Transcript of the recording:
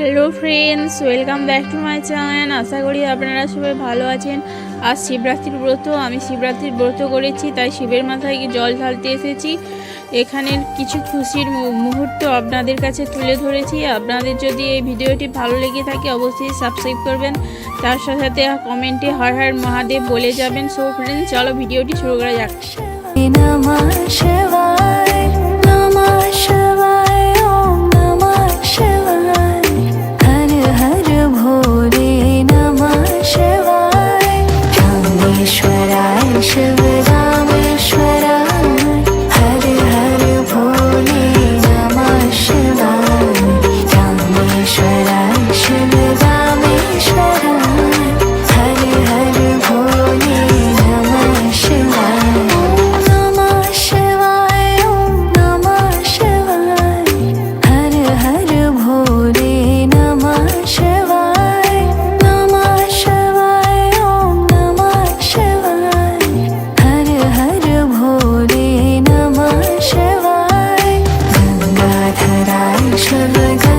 Hello friends welcome back to my channel আশা করি আপনারা সবাই ভালো আছেন। আজ শিবরাত্রির ব্রত, আমি শিবরাত্রির ব্রত করেছি, তাই শিবের মাথায় গিয়ে জল ঢালতে এসেছি। এখানের কিছু খুশির মুহূর্ত আপনাদের কাছে তুলে ধরেছি। আপনাদের যদি এই ভিডিওটি ভালো লেগে থাকে, অবশ্যই সাবস্ক্রাইব করবেন। তার সাথে সাথে কমেন্টে হর হর মহাদেব বলে যাবেন। সো ফ্রেন্ডস চলো ভিডিওটি শুরু করা যাক। tonight.